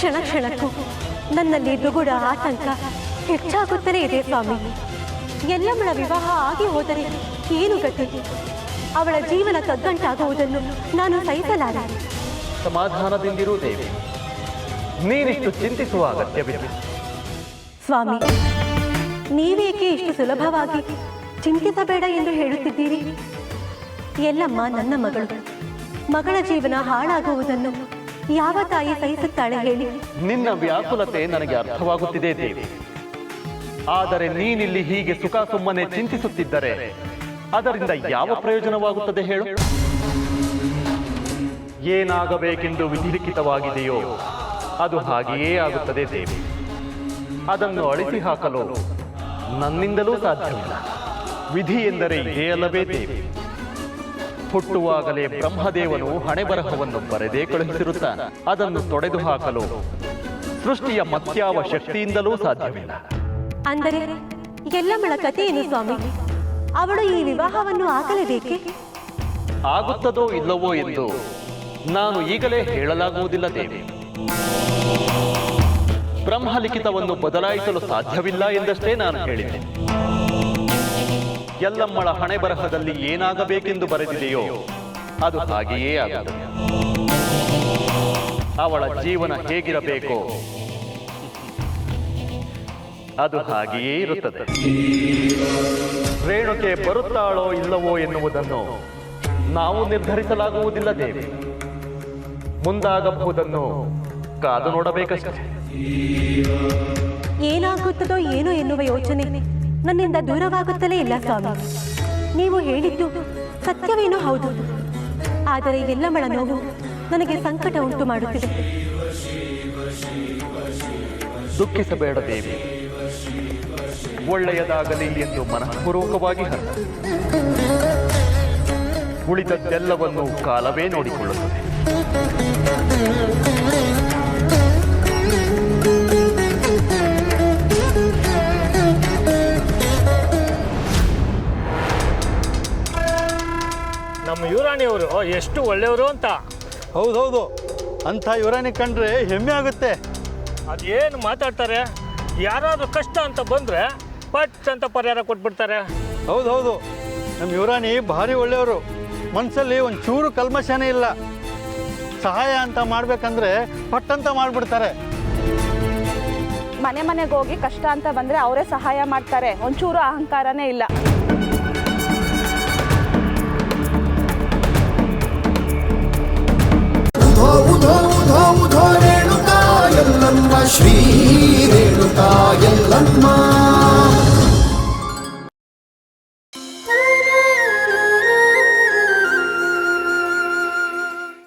ಕ್ಷಣ ಕ್ಷಣಕ್ಕೂ ನನ್ನಲ್ಲಿ ದುಗುಡ ಆತಂಕ ಹೆಚ್ಚಾಗುತ್ತಲೇ ಇದೆ ಸ್ವಾಮಿ. ಎಲ್ಲಮ್ಮಳ ವಿವಾಹ ಆಗಿ ಹೋದರೆ ಏನು ಗತಿ? ಅವಳ ಜೀವನ ಕಗ್ಗಂಟಾಗುವುದನ್ನು ನಾನು ಸಹಿಸಲಾರೆ. ಸಮಾಧಾನದಿಂದಿರು ದೇವಿ ನೀನಿಷ್ಟು ಚಿಂತಿಸುವ ಅಗತ್ಯವಿಲ್ಲ. ಸ್ವಾಮಿ ನೀವೇಕೆ ಇಷ್ಟು ಸುಲಭವಾಗಿ ಚಿಂತಿಸಬೇಡ ಎಂದು ಹೇಳುತ್ತಿದ್ದೀರಿ? ಎಲ್ಲಮ್ಮ ನನ್ನ ಮಗಳು. ಮಗಳ ಜೀವನ ಹಾಳಾಗುವುದನ್ನು ಯಾವ ತಾಯಿ ಸಹಿಸುತ್ತಾಳೆ ಹೇಳಿ. ನಿನ್ನ ವ್ಯಾಕುಲತೆ ನನಗೆ ಅರ್ಥವಾಗುತ್ತಿದೆ ದೇವಿ. ಆದರೆ ನೀನಿಲ್ಲಿ ಹೀಗೆ ಸುಖ ಸುಮ್ಮನೆ ಚಿಂತಿಸುತ್ತಿದ್ದರೆ ಅದರಿಂದ ಯಾವ ಪ್ರಯೋಜನವಾಗುತ್ತದೆ ಹೇಳು. ಏನಾಗಬೇಕೆಂದು ವಿಧಿಲಿಖಿತವಾಗಿದೆಯೋ ಅದು ಹಾಗೆಯೇ ಆಗುತ್ತದೆ ದೇವಿ. ಅದನ್ನು ಅಳಿಸಿ ಹಾಕಲು ನನ್ನಿಂದಲೂ ಸಾಧ್ಯವಿಲ್ಲ. ವಿಧಿ ಎಂದರೆ ಇದೇ ಅಲ್ಲವೇ ದೇವಿ. ಹುಟ್ಟುವಾಗಲೇ ಬ್ರಹ್ಮದೇವನು ಹಣೆಬರಹವನ್ನು ಬರೆದೇ ಕಳುಹಿಸಿರುತ್ತಾನೆ. ಅದನ್ನು ತೊಡೆದು ಹಾಕಲು ಸೃಷ್ಟಿಯ ಮತ್ಯಾವ ಶಕ್ತಿಯಿಂದಲೂ ಸಾಧ್ಯವಿಲ್ಲ. ಅಂದರೆ ಎಲ್ಲಮ್ಮಳ ಕಥೆ ಏನು ಸ್ವಾಮಿ? ಅವಳು ಈ ವಿವಾಹವನ್ನು ಆಗಲೇಬೇಕೆ? ಆಗುತ್ತದೋ ಇಲ್ಲವೋ ಎಂದು ನಾನು ಈಗಲೇ ಹೇಳಲಾಗುವುದಿಲ್ಲ ದೇವಿ ಬ್ರಹ್ಮಲಿಖಿತವನ್ನು ಬದಲಾಯಿಸಲು ಸಾಧ್ಯವಿಲ್ಲ ಎಂದಷ್ಟೇ ನಾನು ಹೇಳಿದ್ದೆ. ಎಲ್ಲಮ್ಮಳ ಹಣೆ ಬರಹದಲ್ಲಿ ಏನಾಗಬೇಕೆಂದು ಬರೆದಿದೆಯೋ ಅದು ಹಾಗೆಯೇ ಆಗುತ್ತದೆ. ಅವಳ ಜೀವನ ಹೇಗಿರಬೇಕೋ ಅದು ಹಾಗೆಯೇ ಇರುತ್ತದೆ. ರೇಣುಕೆ ಬರುತ್ತಾಳೋ ಇಲ್ಲವೋ ಎನ್ನುವುದನ್ನು ನಾವು ನಿರ್ಧರಿಸಲಾಗುವುದಿಲ್ಲ ದೇವಿ ಮುಂದಾಗಬಹುದನ್ನು ಕಾದು ನೋಡಬೇಕಷ್ಟೇ. ಏನಾಗುತ್ತದೋ ಏನೋ ಎನ್ನುವ ಯೋಚನೆ ನನ್ನಿಂದ ದೂರವಾಗುತ್ತಲೇ ಇಲ್ಲ, ಸ್ವಾಮಿ. ನೀವು ಹೇಳಿದ್ದು ಸತ್ಯವೇನೋ ಹೌದು. ಆದರೆ ಎಲ್ಲಮ್ಮಳ ನೋವು ನನಗೆ ಸಂಕಟ ಉಂಟು ಮಾಡುತ್ತಿದೆ. ದುಃಖಿಸಬೇಡ ದೇವಿ. ಒಳ್ಳೆಯದಾಗಲಿ ಎಂದು ಮನಃಪೂರ್ವಕವಾಗಿ ಉಳಿದದ್ದೆಲ್ಲವನ್ನು ಕಾಲವೇ ನೋಡಿಕೊಳ್ಳುತ್ತದೆ. ನಮ್ಮ ಯುವರಾಣಿಯವರು ಎಷ್ಟು ಒಳ್ಳೆಯವರು ಅಂತ. ಹೌದೌದು. ಅಂಥ ಯುವರಾಣಿ ಕಂಡ್ರೆ ಹೆಮ್ಮೆ ಆಗುತ್ತೆ. ಅದೇನು ಮಾತಾಡ್ತಾರೆ? ಯಾರಾದರೂ ಕಷ್ಟ ಅಂತ ಬಂದರೆ ಪಟ್ ಅಂತ ಪರಿಹಾರ ಕೊಟ್ಬಿಡ್ತಾರೆ. ಹೌದೌದು. ನಮ್ಮ ಯುವರಾಣಿ ಭಾರಿ ಒಳ್ಳೆಯವರು. ಮನಸ್ಸಲ್ಲಿ ಒಂದು ಚೂರು ಕಲ್ಮಶನೇ ಇಲ್ಲ. ಸಹಾಯ ಅಂತ ಮಾಡಬೇಕಂದ್ರೆ ಪಟ್ ಅಂತ ಮಾಡಿಬಿಡ್ತಾರೆ. ಮನೆ ಮನೆಗೆ ಹೋಗಿ ಕಷ್ಟ ಅಂತ ಬಂದರೆ ಅವರೇ ಸಹಾಯ ಮಾಡ್ತಾರೆ. ಒಂಚೂರು ಅಹಂಕಾರನೇ ಇಲ್ಲ. ಶ್ರೀ ರೇಣುಕಾ ಎಲ್ಲಮ್ಮ